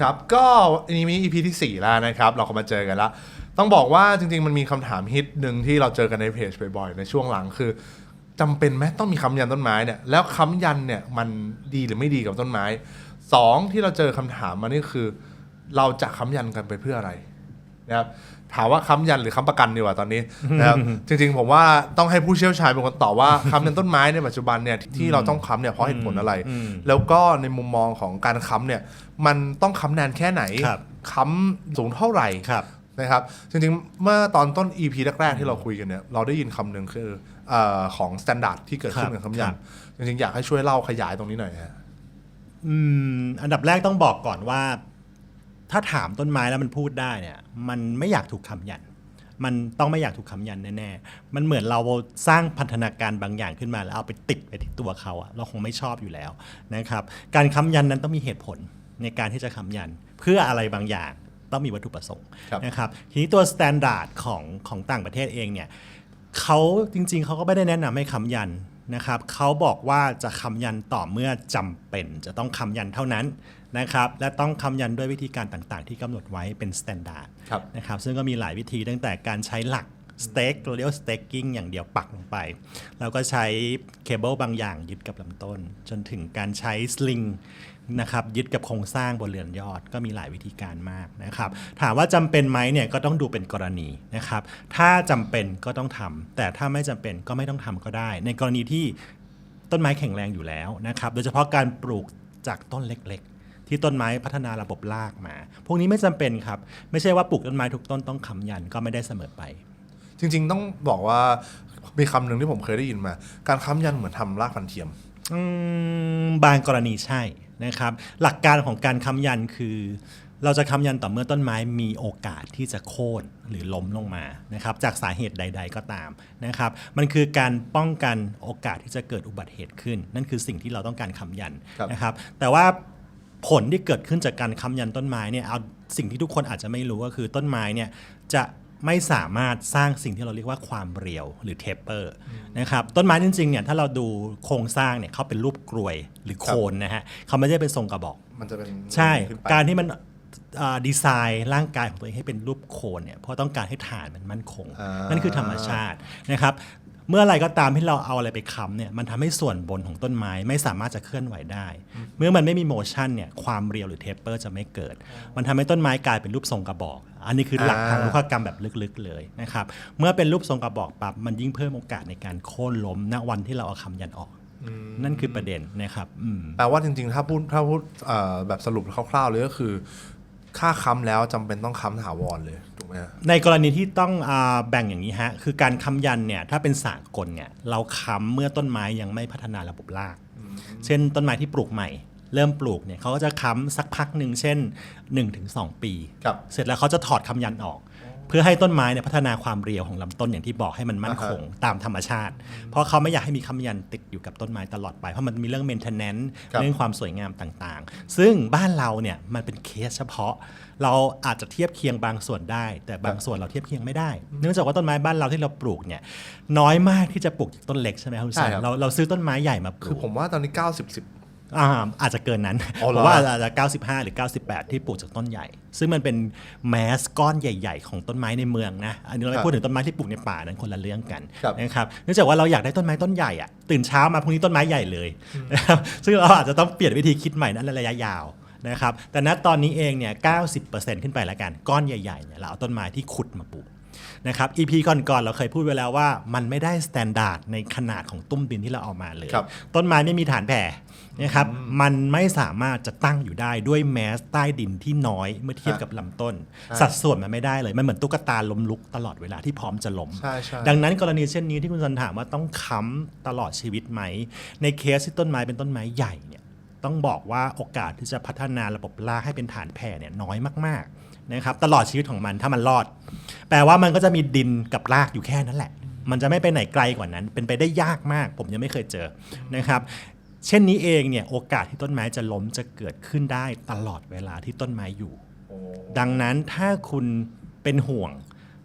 ครับก็อันนี้มี EP ที่ 4 แล้วนะครับ เราก็มาเจอกันแล้วต้องบอกว่าจริง ๆ มันมีคำถามฮิตหนึ่งที่เราเจอกันในเพจบ่อยๆ ในช่วงหลังคือจำเป็นไหมต้องมีคำยันต้นไม้เนี่ยแล้วคำยันเนี่ยมันดีหรือไม่ดีกับต้นไม้สองที่เราเจอคำถามมานี่คือ เราจะคำยันกันไปเพื่ออะไรนะครับ ถามว่าค้ำยันหรือค้ำประกันดีกว่าตอนนี้นะครับจริงๆผมว่าต้องให้ผู้เชี่ยวชาญเป็นคนตอบว่าค้ำยันต้นไม้ในปัจจุบันเนี่ยที่เราต้องค้ำเนี่ยเพราะเหตุผลอะไรอืมแล้วก็ในมุมมองของการค้ำเนี่ยมันต้องค้ำนานแค่ไหนครับค้ำสูงเท่าไหร่ครับนะครับจริงๆ เมื่อตอนต้น EP แรกๆ ที่เราคุยกันเนี่ยเราได้ยินคำหนึ่งคือเออของสแตนดาร์ดที่เกิดขึ้นครับกับคำยัครันบจริงๆ อยากให้ช่วยเล่าขยายตรงนี้หน่อยฮะอืมอันดับแรกต้องบอกก่อนว่า ถ้าถามต้นไม้แล้วมันพูดได้เนี่ย มันไม่อยากถูกคำยัน มันต้องไม่อยากถูกคำยันแน่ๆ มันเหมือนเราสร้างพันธนาการบางอย่างขึ้นมาแล้วเอาไปติดไปที่ตัวเขาอะเราคงไม่ชอบอยู่แล้วนะครับ การคำยันนั้นต้องมีเหตุผลในการที่จะคำยันเพื่ออะไรบางอย่างต้องมีวัตถุประสงค์ครับนะครับ ทีนี้ตัวสแตนดาร์ดของของต่างประเทศเองเนี่ยเขาจริงๆเขาก็ไม่ได้แนะนำให้ค้ำยันนะครับเขาบอกว่าจะค้ำยันต่อเมื่อจำเป็นจะต้องค้ำยันเท่านั้น นะครับและต้องค้ำยันด้วยวิธีการต่างๆ ที่กำหนดไว้เป็นสแตนดาร์ดครับ นะครับซึ่งก็มีหลายวิธีตั้งแต่การใช้หลักสเต็กเราเรียกว่าสเต็กกิ้งอย่างเดียวปักลงไป แล้วก็ใช้เคเบิลบางอย่างยึดกับลำต้น จนถึงการใช้สลิงนะครับยึดกับโครงสร้างบนเรือนยอดก็มีหลายวิธีการมากนะครับ ถามว่าจำเป็นไหมเนี่ยก็ต้องดูเป็นกรณีนะครับ ถ้าจำเป็นก็ต้องทำแต่ถ้าไม่จำเป็นก็ไม่ต้องทำก็ได้ ในกรณีที่ต้นไม้แข็งแรงอยู่แล้วนะครับ โดยเฉพาะการปลูกจากต้นเล็กๆ ที่ต้นไม้พัฒนาระบบรากมา พวกนี้ไม่จำเป็นครับ ไม่ใช่ว่าปลูกต้นไม้ทุกต้นต้องค้ำยันก็ไม่ได้เสมอไป จริง ๆ ต้องบอกว่ามีคำหนึ่งที่ผมเคยได้ยินมา การค้ำยันเหมือนทำรากฟันเทียมอืมบางกรณีใช่นะครับ หลักการของการค้ำยันคือเราจะค้ำยันต่อเมื่อต้นไม้มีโอกาสที่จะโค่นหรือล้มลงมานะครับจากสาเหตุใด ๆ ก็ตามนะครับ มันคือการป้องกันโอกาสที่จะเกิดอุบัติเหตุขึ้น นั่นคือสิ่งที่เราต้องการค้ำยันครับนะครับ แต่ว่า ผลที่เกิดขึ้นจากการค้ำยันต้นไม้เนี่ยเอาสิ่งที่ทุกคนอาจจะไม่รู้ก็คือต้นไม้เนี่ยจะไม่สามารถสร้างสิ่งที่เราเรียกว่าความเรียวหรือเทปเปอร์นะครับต้นไม้จริงๆเนี่ยถ้าเราดูโครงสร้างเนี่ยเขาเป็นรูปกลวยหรือโคนนะฮะเขาไม่ได้เป็นทรงกระบอก มันจะเป็นใช่ขึ้นไปการที่มันอ่าดีไซน์ร่างกายของตัวเองให้เป็นรูปโคนเนี่ยเพราะต้องการให้ฐานมันมั่นคงอ่านั่นั่นคือธรรมชาตินะครับ เมื่ออะไรก็ตามที่เราเอาอะไรไปค้ำเนี่ยมันทำให้ส่วนบนของต้นไม้ไม่สามารถจะเคลื่อนไหวได้ เมื่อมันไม่มีโมชั่นเนี่ยความเรียวหรือเทปเปอร์จะไม่เกิด มันทำให้ต้นไม้กลายเป็นรูปทรงกระบอก อันนี้คือหลักทางอ่าวิศวกรรมแบบลึกๆเลยนะครับเมื่อเป็นรูปทรงกระบอกปั๊บมันยิ่งเพิ่มโอกาสในการโค่นล้มณวันที่เราเอาคำยันออกนั่นคือประเด็นนะครับอืมแปลว่าจริงๆ ถ้าพูดถ้าพูดเอ่อแบบสรุปคร่าวๆเลยก็คือ ค่าค้ำแล้วจำเป็นต้องค้ำถาวรเลยถูกไหมฮะ ในกรณีที่ต้องอาแบ่งอย่างนี้ฮะ คือการค้ำยันเนี่ยถ้าเป็นสากลเนี่ยเราค้ำเมื่อต้นไม้ยังไม่พัฒนาระบบราก เช่นต้นไม้ที่ปลูกใหม่ เริ่มปลูกเนี่ยเขาก็จะค้ำสักพักหนึ่งเช่น 1-2 ปี ครับ เสร็จแล้วเขาจะถอดคำยันออก เพื่อให้ต้นไม้เนี่ยพัฒนาความเรียวของลำต้นอย่างที่บอกให้มันมั่นคงตามธรรมชาติ เพราะเขาไม่อยากให้มีคำยันติดอยู่กับต้นไม้ตลอดไปเพราะมันมีเรื่อง maintenance ครับเรื่องความสวยงามต่างๆ ซึ่งบ้านเราเนี่ยมันเป็นเคสเฉพาะ เราอาจจะเทียบเคียงบางส่วนได้ แต่บางส่วนเราเทียบเคียงไม่ได้ เนื่องจากว่าต้นไม้บ้านเราที่เราปลูกเนี่ยน้อยมากที่จะปลูกจากต้นเล็กใช่ไหมครับคุณใช่สันครับเราเราซื้อต้นไม้ใหญ่มาปคืลูอกผมว่าตอนนี้ 90 10อ่าอาจจะเกินนั้นอ๋อเหรอผมว่าอาจจะ 95 หรือ 98 ที่ปลูกจากต้นใหญ่ ซึ่งมันเป็นแมสก้อนใหญ่ ๆ ของต้นไม้ในเมืองนะอันนี้เราครัไม่บพูดถึงต้นไม้ที่ปลูกในป่านั้นคนละเรื่องกันครับนะครับเนื่องจากว่าเราอยากได้ต้นไม้ต้นใหญ่อะตื่นเช้ามาพรุ่งนี้ต้นไม้ใหญ่เลยนะครับซึ่งเราอาจจะต้องเปลี่ยนวิธีคิดใหม่นั้นระยะยาวนะครับแต่ณตอนนี้เองเนี่ย 90%ขึ้นไปแล้วกัน ก้อนใหญ่ๆเนี่ยเราเอาต้นไม้ที่ขุดมาปลูกนะครับ EP ก่อนๆเราเคยพูดไว้แล้วว่า มันไม่ได้สแตนดาร์ดในขนาดของตุ้มดินที่เราเอามาเลยครับต้นไม้ไม่มีฐานแผ่ นะครับมันไม่สามารถจะตั้งอยู่ได้ด้วยแมสใต้ดินที่น้อยเมื่อเทียบกับลำต้น สัดส่วนมันไม่ได้เลย มันเหมือนตุ๊กตาล้มลุกตลอดเวลาที่พร้อมจะล้ม ใช่ใช่ดังนั้นกรณีเช่นนี้ที่คุณสันถามว่าต้องค้ำตลอดชีวิตไหม ในเคสที่ต้นไม้เป็นต้นไม้ใหญ่เนี่ยต้องบอกว่าโอกาสที่จะพัฒนาระบบรากให้เป็นฐานแผ่เนี่ยน้อยมากๆนะครับตลอดชีวิตของมันถ้ามันรอด แปลว่ามันก็จะมีดินกับรากอยู่แค่นั้นแหละมันจะไม่ไปไหนไกลกว่านั้น เป็นไปได้ยากมาก ผมยังไม่เคยเจอนะครับ เช่นนี้เองเนี่ยโอกาสที่ต้นไม้จะล้มจะเกิดขึ้นได้ตลอดเวลาที่ต้นไม้อยู่ ดังนั้นถ้าคุณเป็นห่วง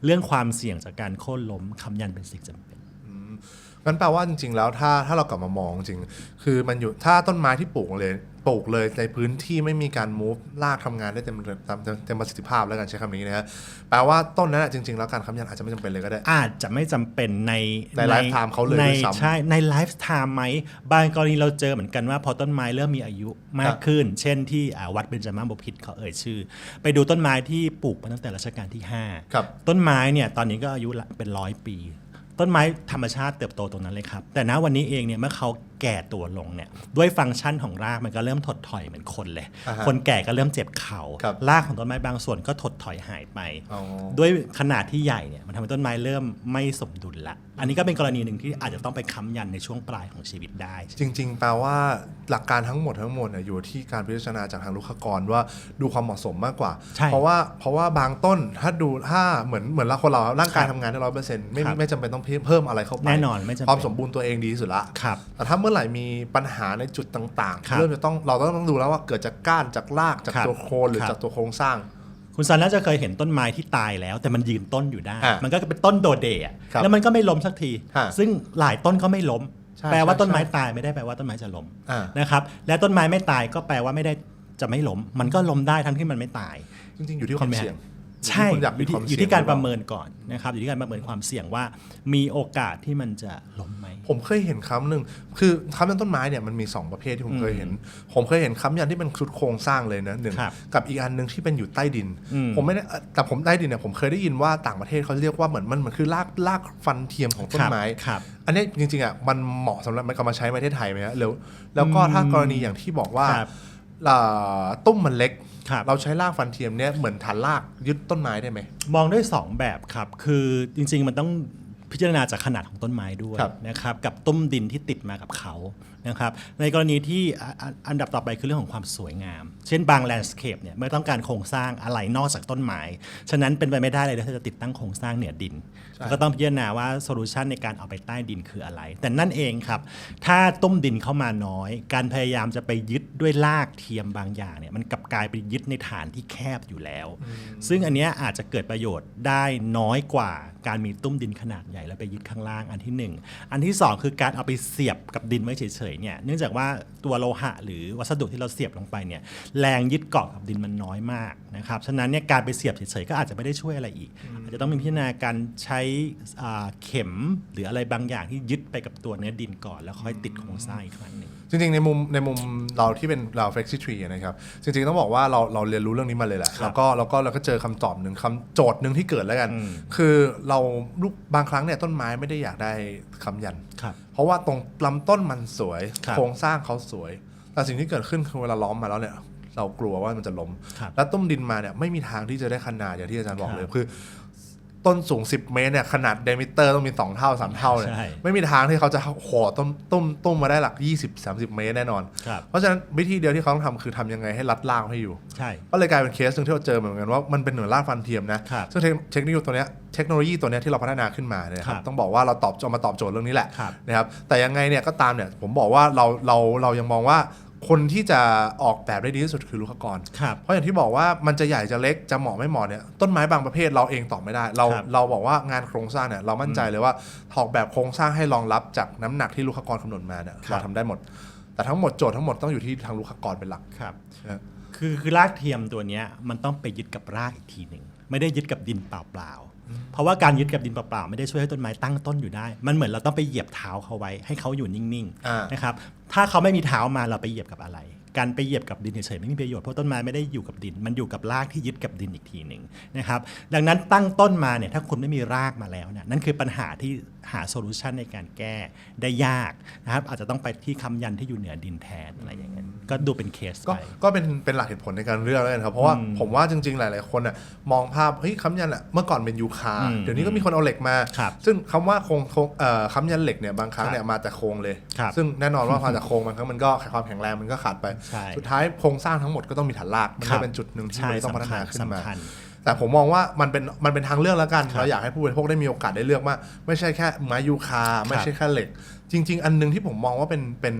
เรื่องความเสี่ยงจากการโค่นล้มคำยันเป็นสิ่งจำเป็นงั้นแปลว่าจริงๆแล้วถ้าถ้าเรากลับมามองจริง คือมันอยู่ถ้าต้นไม้ที่ปลูกเลย ปปลูกเลยในพื้นที่ไม่มีการ move ลากทำงานได้เต็มเต็มเต็มเต็มประสิทธิภาพแล้วกันใช้คำนี้นะฮะแปลว่าต้นนั้นอะจริง ๆ แล้วการค้ำยันอาจจะไม่จำเป็นเลยก็ได้ อาจจะไม่จำเป็นในใน lifetime เขาเลยในด้วยซ้ำ ใช่ ในไลฟ์ไทม์ไหมบางกรณีเราเจอเหมือนกันว่าพอต้นไม้เริ่มมีอายุมาครักบ ขึ้น เช่นที่อ่าวัดเบญจมาบพิตรเขาเอ่ยชื่อ ไปดูต้นไม้ที่ปลูกมาตั้งแต่รัชกาลที่ 5 ครับ ต้นไม้เนี่ยตอนนี้ก็อายุละเป็นร้อยปี ต้นไม้ธรรมชาติเติบโตตรงนั้นเลยครับ แต่ณวันนี้เองเนี่ยเมื่อเขา แก่ตัวลงเนี่ยด้วยฟังก์ชันของรากมันก็เริ่มถดถอยเหมือนคนเลย อ่าฮะคนแก่ก็เริ่มเจ็บเข่าครับรากของต้นไม้บางส่วนก็ถดถอยหายไป อ๋อ ด้วยขนาดที่ใหญ่เนี่ยมันทำให้ต้นไม้เริ่มไม่สมดุลละ อันนี้ก็เป็นกรณีหนึ่งที่อาจจะต้องไปค้ำยันในช่วงปลายของชีวิตได้ จริง ๆ แปลว่าหลักการทั้งหมดทั้งมวลเนี่ยอยู่ที่การพิจารณาจากทางลูกค้ากรว่าดูความเหมาะสมมากกว่า ใช่เพราะว่าเพราะว่าบางต้นถ้าดูถ้าเหมือนเหมือนเราคนเราร่างกายครับทำงานได้ร้อยเปอร์เซ็นต์ไม่ครับไม่จำเป็นต้องเพิ่มอะไรเข้าไปแน่นอนไม่จำเป็น ความสมบูรณ์ตัวเองดีที่สุดละ ครับ แต่ถ้าเมื่อไหร่มีปัญหาในจุดต่างครับๆเริ่มจะต้องเราต้องต้องดูแล้วว่าเกิดจากก้านจากรากจากครับตัวโคนหรือครับจากตัวโครงสร้าง คุณซันน่าจะเคยเห็นต้นไม้ที่ตายแล้ว แต่มันยืนต้นอยู่ได้อะมันก็เป็นต้นโดดเดะครับแล้วมันก็ไม่ล้มสักทีฮะซึ่งหลายต้นก็ไม่ล้มใช่แปลว่าใช่ต้นไม้ใช่ตายไม่ได้แปลว่าต้นไม้จะล้มอ่านะครับและต้นไม้ไม่ตายก็แปลว่าไม่ได้จะไม่ล้มมันก็ล้มได้ทั้งที่มันไม่ตาย จริงๆอยู่ที่ความเห็นไหมเสี่ยง ใช่คุณอยากอมียู่ที่ความอยู่เสี่ยงที่การหอปเปล่ระเมินก่อนนะครับ อยู่ที่การประเมินความเสี่ยงว่า มีโอกาสที่มันจะล้มไหมผมเคยเห็นคำหนึ่งคือค้ำยันต้นไม้เนี่ยมันมี 2 ประเภทที่ผมเคยเห็น ผมเคยเห็นค้ำยันที่เป็นชุดโครงสร้างเลยนะหนึ่งครับกับอีกอันหนึ่งที่เป็นอยู่ใต้ดินอืมผมไม่ได้เอ่อแต่ผมใต้ดินเนี่ยผมเคยได้ยินว่าต่างประเทศเขาเรียกว่าเหมือนมันเหมือนคือรากรากฟันเทียมของต้นไม้ครับอันนี้จริงๆอะมันเหมาะสำหรับมันกำมาใช้ในประเทศไทยไหมฮะแล้วแล้วก็ถ้ากรณีอย่างที่บอกว่าครับอ่าตุ้มมันเล็ก ครับ เราใช้รากฟันเทียมเนี่ยเหมือนฐานรากยึดต้นไม้ได้ไหม มองด้วย2แบบครับ คือจริง ๆ มันต้องพิจารณาจากขนาดของต้นไม้ด้วยครับ นะครับ กับตุ้มดินที่ติดมากับเขานะครับ ในกรณีที่อะอะอันดับต่อไปคือเรื่องของความสวยงาม เช่นบางแลนด์สเคปเนี่ยไม่ต้องการโครงสร้างอะไรนอกจากต้นไม้ ฉะนั้นเป็นไปไม่ได้เลยที่จะติดตั้งโครงสร้างเหนือดิน ก็ต้องพิจารณาว่าโซลูชันในการเอาไปใต้ดินคืออะไร แต่นั่นเองครับ ถ้าต้มดินเข้ามาน้อย การพยายามจะไปยึดด้วยรากเทียมบางอย่างเนี่ยมันกลับกลายไปยึดในฐานที่แคบอยู่แล้ว ซึ่งอันเนี้ยอาจจะเกิดประโยชน์ได้น้อยกว่าการมีตุ้มดินขนาดใหญ่แล้วไปยึดข้างล่างอันที่หนึ่งอันที่สองคือการเอาไปเสียบกับดินไว้เฉยๆเนี่ยเนื่องจากว่าตัวโลหะหรือวัสดุที่เราเสียบลงไปเนี่ยแรงยึดเกาะกับดินมันน้อยมากนะครับฉะนั้นเนี่ยการไปเสียบเฉยๆก็อาจจะไม่ได้ช่วยอะไรอีก อาจจะต้องมีพิจารณาการใช้อ่าเข็มหรืออะไรบางอย่างที่ยึดไปกับตัวเนื้อดินก่อน แล้วค่อยติดโครงสร้างอีกครั้งหนึ่งจริงๆ ในมุมในมุมเราที่เป็นเรา flexi tree นะครับ จริงๆ ต้องบอกว่าเราเราเรียนรู้เรื่องนี้มาเลยแหละครับแล้วก็แล้วก็เราก็เจอคำตอบหนึ่งคำโจทย์หนึ่งที่เกิดแล้วกันอืมคือเราลูกบางครั้งเนี่ยต้นไม้ไม่ได้อยากได้คำยันครับเพราะว่าตรงลำต้นมันสวยครับโครงสร้างเขาสวย แต่สิ่งที่เกิดขึ้นคือเวลาล้อมมาแล้วเนี่ยเรากลัวว่ามันจะล้มครับแล้วต้มดินมาเนี่ยไม่มีทางที่จะได้ขนาดอย่างที่อาจารย์บอกครับเลย คือ ต้นสูง 10 เมตรเนี่ยขนาดเดมิเตอร์ต้องมี 2 เท่า 3 เท่าเนี่ยใช่ไม่มีทางที่เขาจะขอต้มต้มต้มมาได้หลัก 20-30 เมตรแน่นอนครับเพราะฉะนั้นวิธีเดียวที่เขาต้องทำคือทำยังไงให้รัดล่างให้อยู่ใช่ก็เลยกลายเป็นเคสหนึงที่เราเจอเหมือนกันว่ามันเป็นเหมือนรากฟันเทียมนะครับซึ่งเทคเทคโนโลยีตัวเนี้ยเทคโนโลยีตัวเนี้ยที่เราพัฒนาขึ้นมาเนี่ยคครัรับบต้องบอกว่าเราตอบเอามาตอบโจทย์เรื่องนี้แหละครับนะครับแต่ยังไงเนี่ยก็ตามเนี่ยผมบอกว่าเราเราเรายังมองว่า คนที่จะออกแบบได้ดีที่สุดคือลูกค้ากรครับ เพราะอย่างที่บอกว่ามันจะใหญ่จะเล็กจะเหมาะไม่เหมาะเนี่ยต้นไม้บางประเภทเราเองตอบไม่ได้ เราครับเราบอกว่างานโครงสร้างเนี่ยเรามั่นใจเลยว่าออกแบบโครงสร้างให้รองรับจากน้ำหนักที่ลูกค้ากรคำนวณมาเนี่ยครับ เราทำได้หมด แต่ทั้งหมดโจทย์ทั้งหมดต้องอยู่ที่ทางลูกค้ากรเป็นหลัก ครับนะคือคือรากเทียมตัวเนี้ยมันต้องไปยึดกับรากอีกทีหนึ่งไม่ได้ยึดกับดินเปล่าๆ เพราะว่าการยึดกับดินเปล่าๆไม่ได้ช่วยให้ต้นไม้ตั้งต้นอยู่ได้ มันเหมือนเราต้องไปเหยียบเท้าเขาไว้ ให้เขาอยู่นิ่งอ่าๆนะครับถ้าเขาไม่มีเท้ามาเราไปเหยียบกับอะไร การไปเหยียบกับดินเฉยๆไม่มีประโยชน์เพราะต้นไม้ไม่ได้อยู่กับดิน มันอยู่กับรากที่ยึดกับดินอีกทีหนึ่งนะครับดังนั้นตั้งต้นมาเนี่ยถ้าคุณไม่มีรากมาแล้วเนี่ยนั่นคือปัญหาที่ หาโซลูชันในการแก้ได้ยากนะครับอาจจะต้องไปที่คำยันที่อยู่เหนือดินแทนอะไรอย่างเงี้ยก็ดูเป็นเคสก็ไปก็เป็นเป็นหลักเหตุผลในการเลือกแล้วกันครับ เพราะว่าอืมผมว่าจริงๆ หลายๆ คนอะมองภาพเฮ้ยค้ำยันอะเมื่อก่อนเป็นยูคาอืมเดี๋ยวนี้ก็มีคนเอาเหล็กมาครับซึ่งคำว่าโครงโครงเอ่อค้ำยันเหล็กเนี่ยบางครั้งครับเนี่ยมาจากโครงเลยครับซึ่งแน่นอนว่าพอจากโครงบางครั้งมันก็ความแข็งแรงมันก็ขาดไปใช่สุดท้ายโครงสร้างทั้งหมดก็ต้องมีฐานรากมันครัก็บเป็นจุดหนึ่งที่ใช่มันต้องพัฒนาขึ้นมาสำคัญ แต่ผมมองว่ามันเป็นมันเป็นทางเลือกแล้วกันครับเราอยากให้ผู้บริโภคได้มีโอกาสได้เลือกว่าไม่ใช่แค่ไม้ยูคา ไม่ใช่แค่เหล็ก จริง ๆ อันหนึงที่ผมมองว่าเป็นเป็น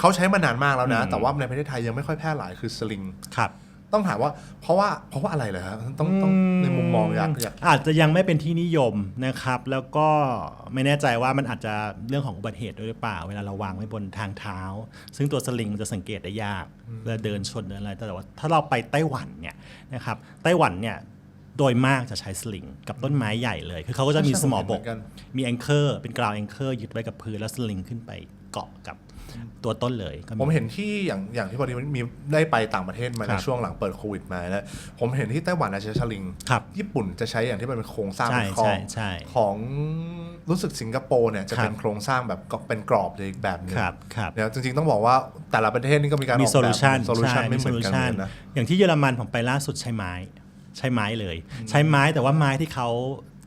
เขาใช้มานานมากแล้วนะอืมแต่ว่าในประเทศไทยยังไม่ค่อยแพร่หลายคือสลิงครับ ต้องถามว่าเพราะว่าเพราะว่าอะไรเลยครับต้องต้องในมุมมองอยากอยากอาจจะยังไม่เป็นที่นิยมนะครับ แล้วก็ไม่แน่ใจว่ามันอาจจะเรื่องของอุบัติเหตุด้วยหรือเปล่า เวลาเราวางไว้บนทางเท้า ซึ่งตัวสลิงมันจะสังเกตได้ยากเวลาเดินชนเดินอะไรแต่ว่าถ้าเราไปไต้หวันเนี่ยนะครับไต้หวันเนี่ย โดยมากจะใช้สลิงกับต้นไม้ใหญ่เลย คือเขาก็จะมีใช่สมอผมเห็นเหมืบกอนกันมีแองเกอร์เป็นกราวแองเกอร์ยึดไว้กับพื้นแล้วสลิงขึ้นไปเกาะกับตัวต้นเลยก็ผมเห็นที่อย่างอย่างที่พอดีมีได้ไปต่างประเทศมาคในรับช่วงหลังเปิดโควิดมาแล้วผมเห็นที่ไต้หวันนะใช้สลิงครับญี่ปุ่นจะใช้อย่างที่มันเป็นโครงสร้างใช่เป็นคลอใช่งใช่ของรู้สึกสิงคโปร์เนี่ยจะครับเป็นโครงสร้างแบบก็เป็นกรอบเลยอีกแบบหนึงครับครับเนี่ยจริงๆต้องบอกว่าแต่ละประเทศนี่ก็มีการอมีอกโซแบลูบชันโซลูชันไม่เหมือนกันเลยนะอย่างที่เยอรมันผมไปล่าสุดใช้ไม้ ใช้ไม้เลย ใช้ไม้แต่ว่าไม้ที่เขา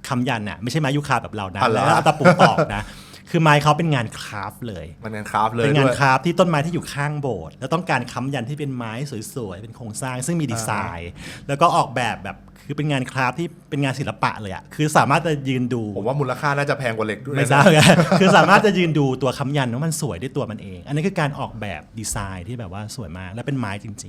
คำยันน่ะไม่ใช่ไม้ยูคาแบบเรานะอ๋อเหรอ แล้วเอาตะปูตอกนะ คือไม้เขาเป็นงานคราฟต์เลย มันงานคราฟต์เลยเป็นงานด้วย คราฟต์ที่ต้นไม้ที่อยู่ข้างโบสถ์แล้วต้องการค้ำยันที่เป็นไม้สวยๆ เป็นโครงสร้างซึ่งมีดีไซน์ แล้วก็ออกแบบแบบ คือเป็นงานคราฟต์ที่เป็นงานศิลปะเลยอะคือสามารถจะยืนดูผมว่ามูลค่าน่าจะแพงกว่าเหล็กด้วยไม่นะทราบไงคือสามารถจะยืนดูตัวค้ำยันว่ามันสวยด้วยตัวมันเอง อันนี้คือการออกแบบดีไซน์ที่แบบว่าสวยมากและเป็นไม้จริง จ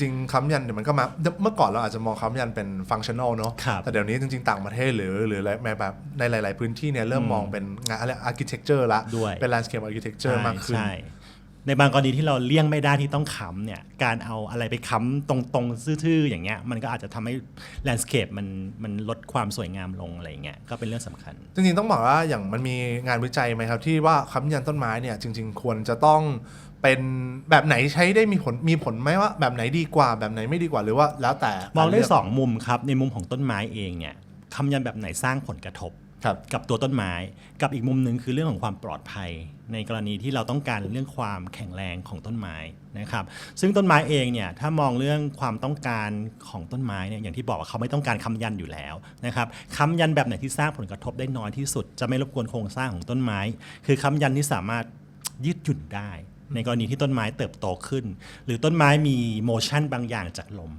ริง ๆค้ำยันเนี่ยมันก็มาเมื่อก่อนเราอาจจะมองค้ำยันเป็นฟังชั่นอลเนาะครับ แต่เดี๋ยวนี้จริงๆ ต่างประเทศหรือหรืออะไรแบบในหลาย ๆ พื้นที่เนี่ยเริ่มมองเป็นงานอะไรอาร์เคเต็กเจอร์ละด้วย เป็น landscape ๆ architecture มากขึ้น ใช่ ในบางกรณีที่เราเลี่ยงไม่ได้ที่ต้องค้ำเนี่ยการเอาอะไรไปค้ำตรงๆซื่อๆอย่างเงี้ยมันก็อาจจะทำให้แลนด์สเคปมันมันลดความสวยงามลงอะไรอย่างเงี้ยก็เป็นเรื่องสำคัญ จริงๆต้องบอกว่าอย่างมันมีงานวิจัยไหมครับ ที่ว่าค้ำยันต้นไม้เนี่ยจริง ๆ ควรจะต้องเป็นแบบไหนใช้ได้มีผลมีผลไหมว่าแบบไหนดีกว่าแบบไหนไม่ดีกว่าหรือว่าแล้วแต่มองได้การเลืกสองมุมครับในมุมของต้นไม้เองเนี่ยคำยันแบบไหนสร้างผลกระทบครับ กับตัวต้นไม้กับอีกมุมหนึ่งคือเรื่องของความปลอดภัย ในกรณีที่เราต้องการเรื่องความแข็งแรงของต้นไม้นะครับ ซึ่งต้นไม้เองเนี่ยถ้ามองเรื่องความต้องการของต้นไม้เนี่ยอย่างที่บอกว่าเขาไม่ต้องการค้ำยันอยู่แล้วนะครับค้ำยันแบบไหนที่สร้างผลกระทบได้น้อยที่สุด จะไม่รบกวนโครงสร้างของต้นไม้ คือค้ำยันที่สามารถยืดหยุ่นได้ ในกรณีที่ต้นไม้เติบโตขึ้น หรือต้นไม้มีโมชั่นบางอย่างจากลม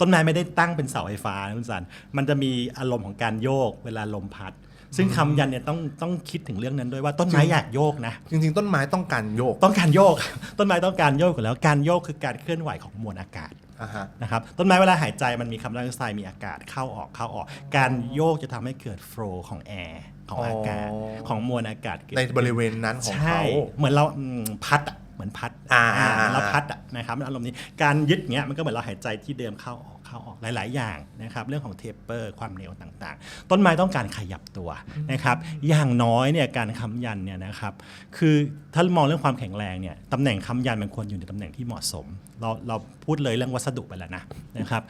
ต้นไม้ไม่ได้ตั้งเป็นเสาไฟฟ้านะคุณสัน มันจะมีอารมณ์ของการโยกเวลาลมพัด ซึ่งคำยันเนี่ยต้องต้องคิดถึงเรื่องนั้นด้วยว่าต้นไม้อยากโยกนะ จริงๆ ต้นไม้ต้องการโยกต้องการโยก ต้นไม้ต้องการโยกอยู่แล้วการโยกคือการเคลื่อนไหวของมวลอากาศอ่าฮะนะครับต้นไม้เวลาหายใจมันมีคาร์บอนไดออกไซด์มีอากาศเข้าออกเข้าออก การโยกจะทำให้เกิดโฟลว์ของแอร์ของอากาศอ๋อของมวลอากาศเกิดในขึ้นบริเวณนั้นของใช่เขา เหมือนเราอืมพัดอะเหมือนพัดอ่าอ่าอ่า เราพัดอะนะครับอารมณ์นี้การยึดเงี้ยมันก็เหมือนเราหายใจที่เดิมเข้าออก เข้าออกหลาย ๆ อย่างนะครับเรื่องของเทปเปอร์ความเหนียวต่างๆ ต้นไม้ต้องการขยับตัวนะครับอย่างน้อยเนี่ยการค้ำยันเนี่ยนะครับคือถ้ามองเรื่องความแข็งแรงเนี่ยตำแหน่งค้ำยันมันควรอยู่ในตำแหน่งที่เหมาะสม เราเราพูดเลยเรื่องวัสดุไปแล้วนะนะครับ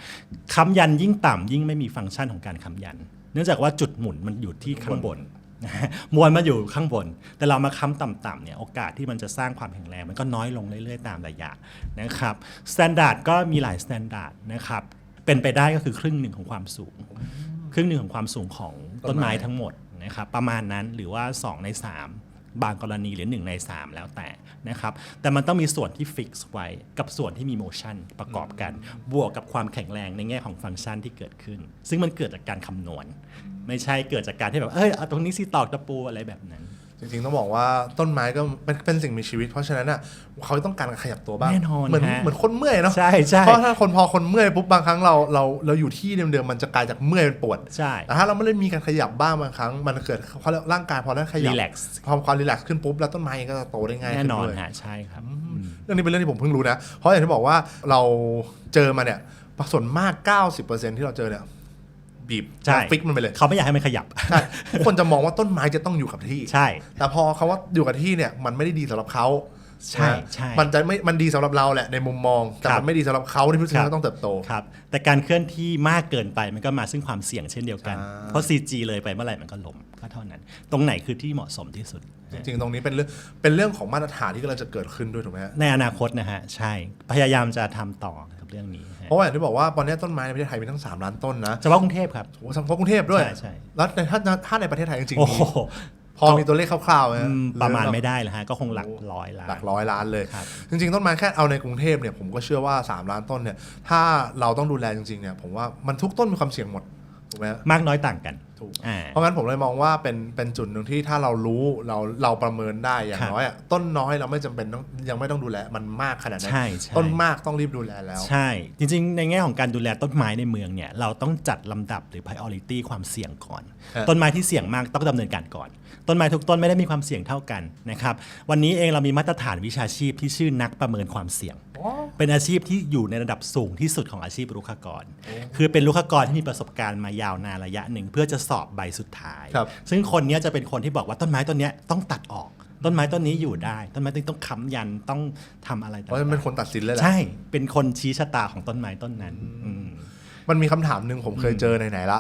ค้ำยันยิ่งต่ำยิ่งไม่มีฟังก์ชันของการค้ำยัน เนื่องจากว่าจุดหมุนมันอยู่ที่ข้างบนนะฮะมวลมาอยู่ข้างบน แต่เรามาค้ำต่ำๆเนี่ยโอกาสที่มันจะสร้างความแข็งแรงมันก็น้อยลงเรื่อยๆ ตามระยะนะครับสแตนดาร์ดก็มีหลายสแตนดาร์ดนะครับ เป็นไปได้ก็คือครึ่งหนึ่งของความสูง ครึ่งหนึ่งของความสูงของต้นไม้ทั้งหมดนะครับประมาณนั้นหรือว่า 2 ใน 3 บางกรณีหรือ 1 ใน 3 แล้วแต่นะครับแต่มันต้องมีส่วนที่ฟิกซ์ไว้กับส่วนที่มีโมชั่นประกอบกัน บวกกับความแข็งแรงในแง่ของฟังก์ชันที่เกิดขึ้น ซึ่งมันเกิดจากการคำนวณ ไม่ใช่เกิดจากการที่แบบเอ้ยเอาตรงนี้สิตอกตะปูอะไรแบบนั้น จริงๆต้องบอกว่าต้นไม้ก็เป็นเป็นสิ่งมีชีวิต เพราะฉะนั้นอะเขาต้องการขยับตัวบ้างแน่นอนเหมือนฮะเหมือนคนเมื่อยเนาะใช่ใช่ เพราะถ้าคนพอคนเมื่อยปุ๊บบางครั้งเราเราเราอยู่ที่เดิมๆมันจะกลายจากเมื่อยเป็นปวดใช่ แต่ถ้าเราไม่ได้มีการขยับบ้างบางครั้ง มันเกิดเขาเรียกร่างกายพอได้ขยับ Relax พอความรีแลกซ์ขึ้นปุ๊บแล้วต้นไม้เองก็จะโตได้ง่ายแน่ขึ้นนอนด้วย ฮะใช่ครับเรื่องนี้เป็นเรื่องที่ผมเพิ่งรู้นะ เพราะอย่างที่บอกว่าเราเจอมาเนี่ยส่วนมาก 90%ที่เราเจอเนี่ย บีบใช่ฟิกมันไปเลยเขาไม่อยากให้มันขยับใช่ทุกคนจะมองว่าต้นไม้จะต้องอยู่กับที่ใช่ แต่พอเขาว่าอยู่กับที่เนี่ยมันไม่ได้ดีสำหรับเขาใช่นะใช่มันจะไม่มันดีสำหรับเราแหละในมุมมองแต่ครัมับนไม่ดีสำหรับเขาที่พิจารครัณาบต้องเติบโตครับแต่การเคลื่อนที่มากเกินไปมันก็มาซึ่งความเสี่ยงเช่นเดียวกันอ่าเพราะ CG เลยไปเมื่อไหร่มันก็ล้มก็เท่านั้น ตรงไหนคือที่เหมาะสมที่สุด จริงๆ ตรงนี้เป็นเรื่องเป็นเรื่องของมาตรฐานที่กำลังจะเกิดขึ้นด้วยถูกไหมฮะในอนาคตนะฮะใช่พยายามจะทำต่อกับเรื่องนี้ฮะ เพราะว่าอย่างที่บอกว่าตอนนี้ต้นไม้ในประเทศไทยมีทั้ง 3 ล้านต้นนะเฉพาะกรุงเทพครับโอ้โหเฉพาะกรุงเทพด้วย ใช่ใช่แล้วในถ้าถ้าในประเทศไทยจริงๆโอ้มีโหพอมีตัวเลขคร่าวๆไหมอืฮะมประมาณหอไม่ได้แล้วฮะก็คงหลักร้อยล้านหลักร้อยล้านเลยครับจริง ๆ ต้นไม้แค่เอาในกรุงเทพเนี่ยผมก็เชื่อว่า 3 ล้านต้นเนี่ยถ้าเราต้องดูแลจริงๆเนี่ยผมว่ามันทุกต้นมีความเสี่ยงหมดถูกไหมฮะมากน้อยต่างกัน ถูกอ่าเพราะงั้นผมเลยมองว่าเป็นเป็นจุดหนึ่งที่ถ้าเรารู้เราเราประเมินได้อย่างครับน้อยอะต้นน้อยเราไม่จำเป็นต้องยังไม่ต้องดูแลมันมากขนาดนั้นใช่ใช่ต้นมากต้องรีบดูแลแล้ว ใช่ จริง ๆ ในแง่ของการดูแลต้นไม้ในเมืองเนี่ยเราต้องจัดลำดับหรือ priority ความเสี่ยงก่อนฮะต้นไม้ที่เสี่ยงมากต้องดำเนินการก่อน ต้นไม้ทุกต้นไม่ได้มีความเสี่ยงเท่ากันนะครับวันนี้เองเรามีมาตรฐานวิชาชีพที่ชื่อนักประเมินความเสี่ยง เป็นอาชีพที่อยู่ในระดับสูงที่สุดของอาชีพรุกขกร คือเป็นรุกขกรที่มีประสบการณ์มายาวนานระยะหนึ่งเพื่อจะสอบใบสุดท้าย ครับ ซึ่งคนเนี้ยจะเป็นคนที่บอกว่าต้นไม้ต้นเนี้ยต้องตัดออก ต้นไม้ต้นนี้อยู่ได้ ต้นไม้ต้นนี้ต้องค้ำยันต้องทำอะไรต่เพราะฉะนั้นเป็นางคนตัดสินเลยแหๆละใช่ เป็นคนชี้ชะตาของต้นไม้ต้นนั้นอืม มันมีคำถามหนึ่งผมเคยเจอไหนๆละ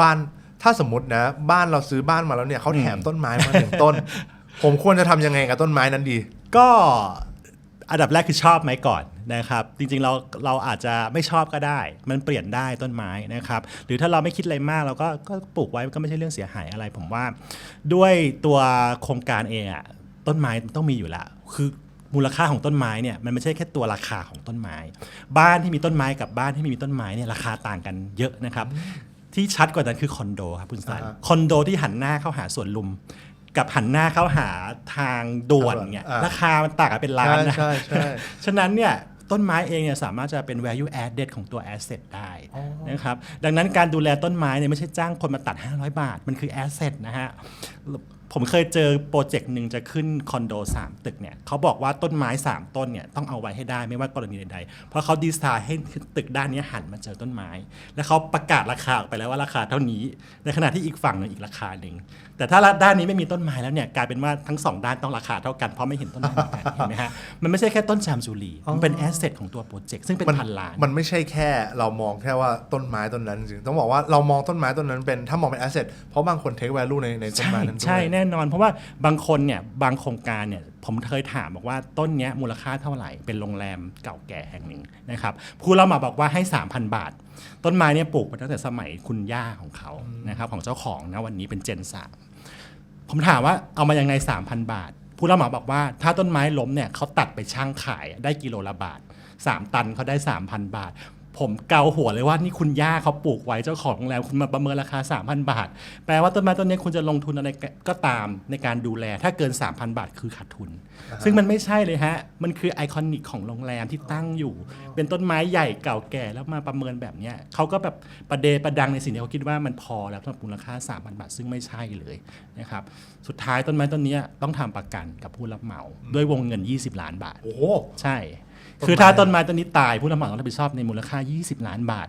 บ้านถ้าสมมตินะ บ้านเราซื้อบ้านมาแล้วเนี่ยเขาแถมต้นไม้มาหนึ่งต้น ผมควรจะทำยังไงกับต้นไม้นั้นดี ก็อันดับแรกคือชอบไหมก่อน นะครับจริงๆเราเราอาจจะไม่ชอบก็ได้ มันเปลี่ยนได้ต้นไม้นะครับหรือถ้าเราไม่คิดอะไรมากเราก็ก็ปลูกไว้ก็ไม่ใช่เรื่องเสียหายอะไร ผมว่า ด้วยตัวโครงการเองอะต้นไม้ต้องมีอยู่แล้วคือมูลค่าของต้นไม้เนี่ยมันไม่ใช่แค่ตัวราคาของต้นไม้ บ้านที่มีต้นไม้กับบ้านที่ไม่มีต้นไม้เนี่ยราคาต่างกันเยอะนะครับ ที่ชัดกว่านั้นคือคอนโดครับคุณสันอ่าฮะคอนโดที่หันหน้าเข้าหาสวนลุม กับหันหน้าเข้าหาทางด่วนเนี่ยอ่าราคามันต่างกันเป็นล้านใช่นะใช่ใช่ฉะนั้นเนี่ย ต้นไม้เองเนี่ยสามารถจะเป็น value added ของตัว asset ได้นะครับดังนั้นการดูแลต้นไม้เนี่ยไม่ใช่จ้างคนมาตัด 500 บาท มันคือ asset นะฮะ ผมเคยเจอโปรเจกต์หนึ่งจะขึ้นคอนโด 3 ตึกเนี่ยเขาบอกว่าต้นไม้ 3 ต้นเนี่ยต้องเอาไว้ให้ได้ไม่ว่ากรณีใดๆ เพราะเขาดีไซน์ให้ตึกด้านเนี้ยหันมาเจอต้นไม้ แล้วเขาประกาศราคาออกไปแล้วว่าราคาเท่านี้ ในขณะที่อีกฝั่งหนึ่งอีกราคาหนึ่งแต่ถ้าด้านนี้ไม่มีต้นไม้แล้วเนี่ยกลายเป็นว่าทั้งสองด้านต้องราคาเท่ากันเพราะไม่เห็นต้นไม้เหมือนกันเห็นไหมฮะมันไม่ใช่แค่ต้นชามจูรีมันเป็นแอสเซทของตัวโปรเจกต์ซึ่งเป็นมันพันล้านมันไม่ใช่แค่เรามองแค่ว่าต้นไม้ต้นนั้นจริงต้องบอกว่าเรามองต้นไม้ต้นนั้นเป็นถ้ามองเป็น asset เพราะบางคน take value ในในต้นใช่ไม้นั้นด้วยใช่แน่นอน เพราะว่าบางคนเนี่ยบางโครงการเนี่ยผมเคยถามบอกว่าต้นเนี้ยมูลค่าเท่าไหร่เป็นโรงแรมเก่าแก่แห่งหนึ่งนะครับผู้เรามาบอกว่าให้ 3,000 บาท ต้นไม้เนี่ยปลูกมาตั้งแต่สมัยคุณย่าของเขานะครับของเจ้าของนะวันนี้เป็นเจนสามผมถามว่าเอามายังไง 3,000 บาท ผู้รับเหมาบอกว่า ถ้าต้นไม้ล้มเนี่ยเขาตัดไปช่างขายได้กิโลละบาท 3 ตันเขาได้ 3,000 บาท ผมเกาหัวเลยว่านี่คุณย่าเขาปลูกไว้เจ้าของโรงแรมคุณมาประเมินราคา 3,000 บาท แปลว่าต้นไม้ต้นนี้คุณจะลงทุนอะไรก็ตามในการดูแล ถ้าเกิน 3,000 บาทคือขาดทุน ซึ่งมันไม่ใช่เลยฮะ มันคือไอคอนิกของโรงแรมที่ตั้งอยู่ เป็นต้นไม้ใหญ่เก่าแก่แล้วมาประเมินแบบเนี้ยเขาก็แบบประเดประดังในสิ่งที่เขาคิดว่ามันพอแล้วสำหรับมูลค่า 3,000 บาท ซึ่งไม่ใช่เลยนะครับสุดท้ายต้นไม้ต้นเนี้ยต้องทำประกันกับผู้รับเหมาด้วยวงเงิน 20 ล้านบาทโอ้โหใช่ต้นไม้ คือถ้าต้นไม้ต้นนี้ตายผู้รับเหมาต้องรับผิดชอบในมูลค่า 20 ล้านบาท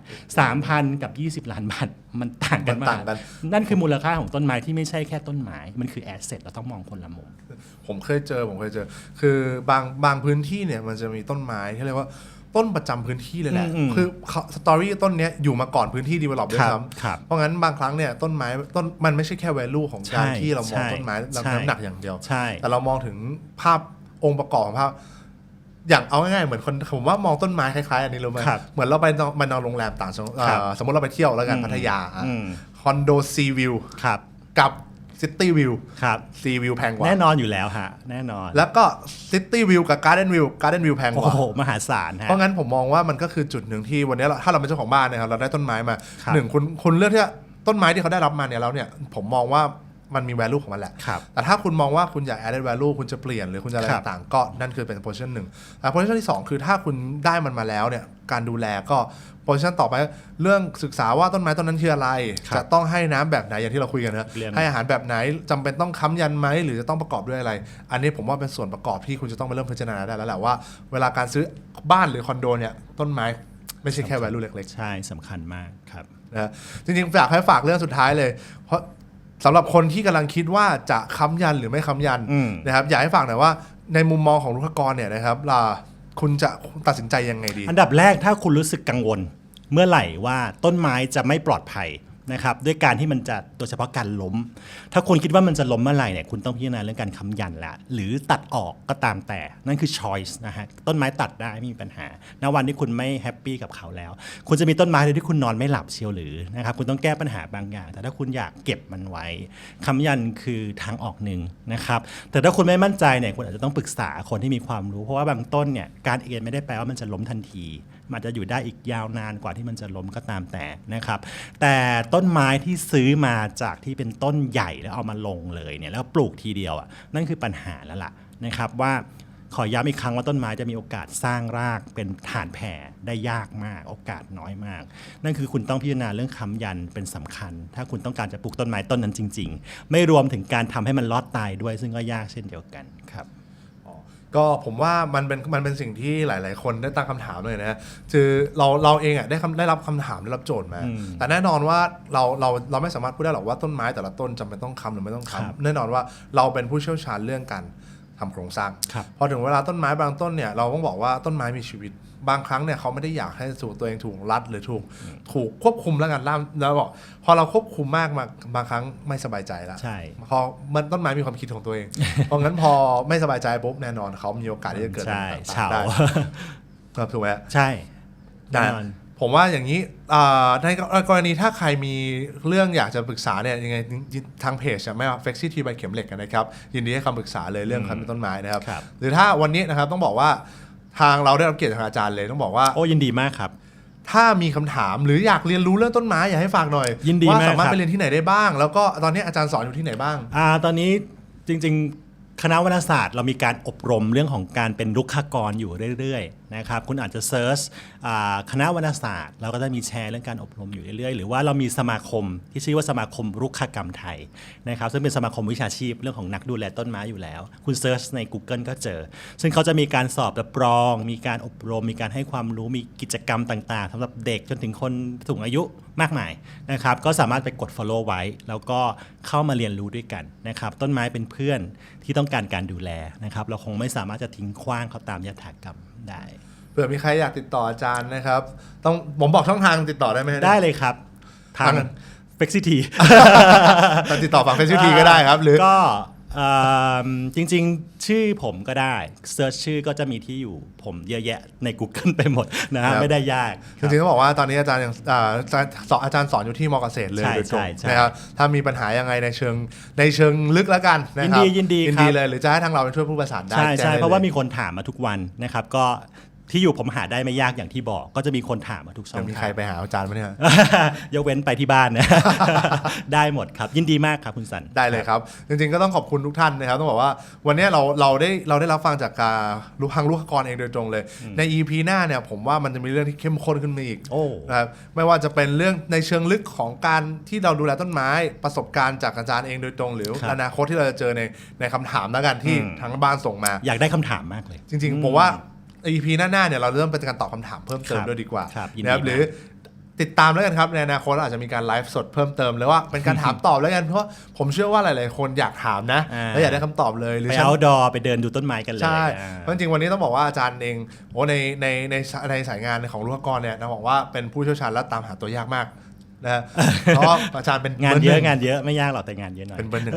3,000 กับ 20 ล้านบาท มันต่างกันมันมาต่ากงกันนั่นคือมูลค่าของต้นไม้ที่ไม่ใช่แค่ต้นไม้ มันคือแอสเซทเราต้องมองคนละมุมผมเคยเจอผมเคยเจอ คือบางบางพื้นที่เนี่ยมันจะมีต้นไม้ที่เรียกว่าต้นประจำพื้นที่เลยแหละอืมคือสตอรี่ต้นเนี้ยอยู่มาก่อนพื้นที่ดีเวลลอปด้วยครับซ้ครับำเพราะงั้นบางครั้งเนี่ยต้นไม้ต้นมันไม่ใช่แค่ value ของการใช่ที่เรามองใช่ต้นไม้เราใช่น้ำหนักอย่างเดียวใช่แต่เรามองถึงภาพองค์ประกอบของภาพ อย่างเอาง่ายๆเหมือนคนผมว่ามองต้นไม้คล้ายๆ อันนี้รู้ไหมครับเหมือนเราไปนอนไปนอนโรงแรมต่างจังหวัดครับเอ่อสมมติเราไปเที่ยวแล้วกันอืมพัทยาอะอืมคอนโดซีวิวครับกับซิตี้วิวครับซีวิวแพงกว่า แน่นอนอยู่แล้วฮะ แน่นอน แล้วก็ซิตี้วิวกับการ์เดนวิวการ์เดนวิวแพงกโอ้ว่าโห มหาศาลฮะ เพราะงั้นผมมองว่ามันก็คือจุดหนึ่งที่วันนี้เราถ้าเราเป็นเจ้าของบ้านนะครับเราได้ต้นไม้มาครับหนึ่งคุณคุณเลือกที่จะต้นไม้ที่เขาได้รับมาเนี่ยแล้วเนี่ยผมมองว่า มันมี value ของมันแหละครับแต่ถ้าคุณมองว่าคุณอยาก added value คุณจะเปลี่ยนหรือคุณจะอะไรครับต่างๆ ก็นั่นคือเป็น position หนึ่งแต่ position ที่สองคือถ้าคุณได้มันมาแล้วเนี่ยการดูแลก็ position ต่อไปเรื่องศึกษาว่าต้นไม้ต้นนั้นคืออะไรครับจะต้องให้น้ำแบบไหนอย่างที่เราคุยกันนะเรียนให้อาหารแบบไหนจำเป็นต้องค้ำยันไหมหรือจะต้องประกอบด้วยอะไร อันนี้ผมว่าเป็นส่วนประกอบที่คุณจะต้องไปเริ่มพิจารณาได้แล้วแหละว่าเวลาการซื้อบ้านหรือคอนโดเนี่ยต้นไม้ไม่ใช่แค่ value เล็กใช่สำคัญมากครับๆนะจริงๆอยากให้ฝากเรื่องสุดท้ายเลย เพราะ สำหรับคนที่กำลังคิดว่าจะค้ำยันหรือไม่ค้ำยันอืม นะครับอยากให้ฝากหน่อยว่าในมุมมองของลูกกรเนี่ยนะครับล่ะคุณจะตัดสินใจยังไงดี อันดับแรกถ้าคุณรู้สึกกังวล เมื่อไหร่ว่าต้นไม้จะไม่ปลอดภัย นะครับด้วยการที่มันจะโดยเฉพาะการล้ม ถ้าคุณคิดว่ามันจะล้มเมื่อไหร่เนี่ยคุณต้องพิจารณาเรื่องการค้ำยันละหรือตัดออกก็ตามแต่นั่นคือ choice นะฮะต้นไม้ตัดได้ไม่มีปัญหาณวันที่คุณไม่แฮปปี้กับเขาแล้ว คุณจะมีต้นไม้โดยที่คุณนอนไม่หลับเชียวหรือนะครับคุณต้องแก้ปัญหาบางอย่าง แต่ถ้าคุณอยากเก็บมันไว้ค้ำยันคือทางออกหนึ่งนะครับแต่ถ้าคุณไม่มั่นใจเนี่ยคุณอาจจะต้องปรึกษาคนที่มีความรู้ เพราะว่าบางต้นเนี่ยการเอ็นไม่ได้แปลว่ามันจะล้มทันที มันจะอยู่ได้อีกยาวนานกว่าที่มันจะล้มก็ตามแต่นะครับ แต่ต้นไม้ที่ซื้อมาจากที่เป็นต้นใหญ่แล้วเอามาลงเลยเนี่ยแล้วปลูกทีเดียวอะนั่นคือปัญหาแล้วล่ะนะครับว่าขอย้ำอีกครั้งว่าต้นไม้จะมีโอกาสสร้างรากเป็นฐานแผ่ได้ยากมาก โอกาสน้อยมาก นั่นคือคุณต้องพิจารณาเรื่องค้ำยันเป็นสำคัญ ถ้าคุณต้องการจะปลูกต้นไม้ต้นนั้นจริง ๆ ไม่รวมถึงการทำให้มันรอดตายด้วยซึ่งก็ยากเช่นเดียวกันครับ ก็ผมว่ามันเป็นมันเป็นสิ่งที่หลาย ๆ คนได้ตั้งคำถามเลยนะคือเราเราเองอะได้คำได้รับคำถามได้รับโจทย์มาอืมแต่แน่นอนว่าเราเราเราไม่สามารถพูดได้หรอกว่าต้นไม้แต่ละต้นจำเป็นต้องค้ำหรือไม่ต้องครับค้ำแน่นอนว่าเราเป็นผู้เชี่ยวชาญเรื่องการทำโครงสร้างครับพอถึงเวลาต้นไม้บางต้นเนี่ยเราต้องบอกว่าต้นไม้มีชีวิต บางครั้งเนี่ยเขาไม่ได้อยากให้สูตัวเองถูกรัดหรือถูกถูกควบคุมแล้วกันล่ามแล้วบอกพอเราควบคุมมากมาบางครั้งไม่สบายใจแล้วใช่พอมันต้นไม้มีความคิดของตัวเอง เพราะงั้นพอไม่สบายใจปุ๊บแน่นอนเขามีโอกาสที่จะเกิดใช่อะไรต่างๆเฉาได้ครับถูกไหมใช่ได้แน่นอนผมว่าอย่างนี้อ่าในกรณีถ้าใครมีเรื่องอยากจะปรึกษาเนี่ยยังไงทางเพจอะไม่ว่า Flexi T by เข็มเหล็กกันนะครับ ยินดีให้คำปรึกษาเลยเรื่องคำเป็นต้นไม้นะครับครับ หรือถ้าวันนี้นะครับต้องบอกว่า ทางเราได้รับเกียรติจากอาจารย์เลยต้องบอกว่า โอ้ยินดีมากครับ ถ้ามีคำถามหรืออยากเรียนรู้เรื่องต้นไม้อยากให้ฝากหน่อยยินดีว่ามากสามารถครับไปเรียนที่ไหนได้บ้าง แล้วก็ตอนนี้อาจารย์สอนอยู่ที่ไหนบ้างอ่าตอนนี้จริง ๆ คณะวรรณศาสตร์ เรามีการอบรมเรื่องของการเป็นรุกขกรอยู่เรื่อยๆ นะครับคุณอาจจะเซิร์ชคณะวรรณศาสตร์ เราก็จะมีแชร์เรื่องการอบรมอยู่เรื่อยๆ หรือว่าเรามีสมาคมที่ชื่อว่าสมาคมรุกขกรรมไทยนะครับซึ่งเป็นสมาคมวิชาชีพเรื่องของนักดูแลต้นไม้อยู่แล้ว คุณเซิร์ชใน Google ก็เจอ ซึ่งเขาจะมีการสอบรับรอง มีการอบรม มีการให้ความรู้มีกิจกรรมต่างๆสำหรับเด็กจนถึงคนสูงอายุมากมายนะครับก็สามารถไปกด follow ไว้ แล้วก็เข้ามาเรียนรู้ด้วยกันนะครับต้นไม้เป็นเพื่อนที่ต้องการการดูแลนะครับเราคงไม่สามารถจะทิ้งขว้างเขาตามยถากรรมได้ เผื่อมีใครอยากติดต่ออาจารย์นะครับ ต้องผมบอกช่องทางติดต่อได้ไหมฮะได้เลยครับ ทางทาง f e x i t y แต่ติดต่อฝั่งเฟซบุ๊กก็ได้ครับ หรือก็เอิ่มจริงๆ ชื่อผมก็ได้เซิร์ชชื่อก็จะมีที่อยู่ผมเยอะแยะใน Google ไปหมดนะครัฮะบไม่ได้ยากคจรับริงๆต้องบอกว่าตอนนี้อาจารย์ยังอ่าสอนอาจารย์สอนอยู่ที่มอเกษตรเลยใช่โดยตรงใช่ใช่นะครับถ้ามีปัญหายังไงในเชิงในเชิงลึกแล้วกันนะครับยินดียินดียินครับดีเลยหรือจะให้ทางเราเป็นช่วยผู้ประสานได้ใช่แจ้งใช่ได้เพราะว่าลยมีคนถามมาทุกวันนะครับก็ ที่อยู่ผมหาได้ไม่ยากอย่างที่บอก ก็จะมีคนถามมาทุกช่อจะงมีใครทางไปหาอาจารย์ไหมเนี่ย ยกเว้นไปที่บ้านนะ ได้หมดครับ ยินดีมากครับคุณสัน ได้เลยครับ จริงๆก็ต้องขอบคุณทุกท่านนะครับ ต้องบอกว่าวันนี้เราเราได้เราได้รับฟังจากการลูกทางลูกค้ากรเองโดยตรงเลย ใน EP หน้าเนี่ยผมว่ามันจะมีเรื่องที่เข้มข้นขึ้นมาอีกโอ้ นะครับไม่ว่าจะเป็นเรื่องในเชิงลึกของการที่เราดูแลต้นไม้ประสบการณ์จากอาจารย์เองโดยตรง หรือครับ อนาคตที่เราจะเจอในในคำถามแล้วกันที่อืมทางบ้านส่งมา อยากได้คำถามมากเลย จริงๆผมว่า EP หน้าๆเนี่ยเราเริ่มเป็นการตอบคำถามเพิ่มเติมครับด้วยดีกว่าครับยินดีนะครับมากหรือติดตามแล้วกันครับในอนาคตเราอาจจะมีการไลฟ์สดเพิ่มเติมหรือว่าเป็นการถามตอบแล้วกันเพราะผมเชื่อว่าหลาย ๆ คนอยากถามนะอ่าและอยากได้คำตอบเลยหรือไปฉันเอาดอไปเดินดูต้นไม้กันเลยใช่อ่าเพราะจริงๆวันนี้ต้องบอกว่าอาจารย์เองโอ้ในในในในสายงานของลูกกรเนี่ยต้องบอกว่าเป็นผู้เชี่ยวชาญและตามหาตัวยากมากนะฮะเพราะอาจารย์เป็นงานบร์เยอะหงานเยอะไม่ยากหรอกแต่งานเยอะหน่อยเป็นเบอร์หนึ่ง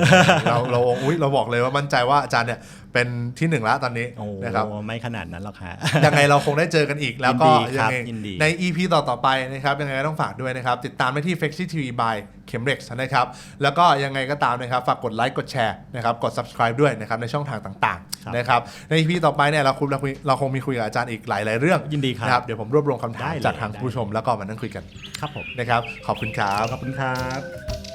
เราเราอุ้ยเราบอกเลยว่ามั่นใจว่าอาจารย์เนี่ยเป็นที่หนึ่งแล้วตอนนี้โอ้นะครับไม่ขนาดนั้นหรอกฮะยังไงเราคงได้เจอกันอีกแล้วก็ยินดีคยัรับงไงยินดีใน EP ต่อๆไปนะครับยังไงก็ต้องฝากด้วยนะครับ ติดตามได้ที่ f l e x i TV by เข็มเร็กนะครับ แล้วก็ยังไงก็ตามนะครับ ฝากกดไลค์กดแชร์นะครับกด subscribe ด้วยนะครับในช่องทางต่างครับๆนะครับใน EP ต่อไปเนี่ยเราคุยเราคุยเราคงมีคุยกับอาจารย์อีกหลาย ๆ เรื่องยินดีครับนะเดี๋ยวผมรวบรวมคำถามได้เลยจากทางได้ผู้ชมแล้วก็มานั่งคุยกันครับผมนะครับขอบคุณครับขอบคุณครับ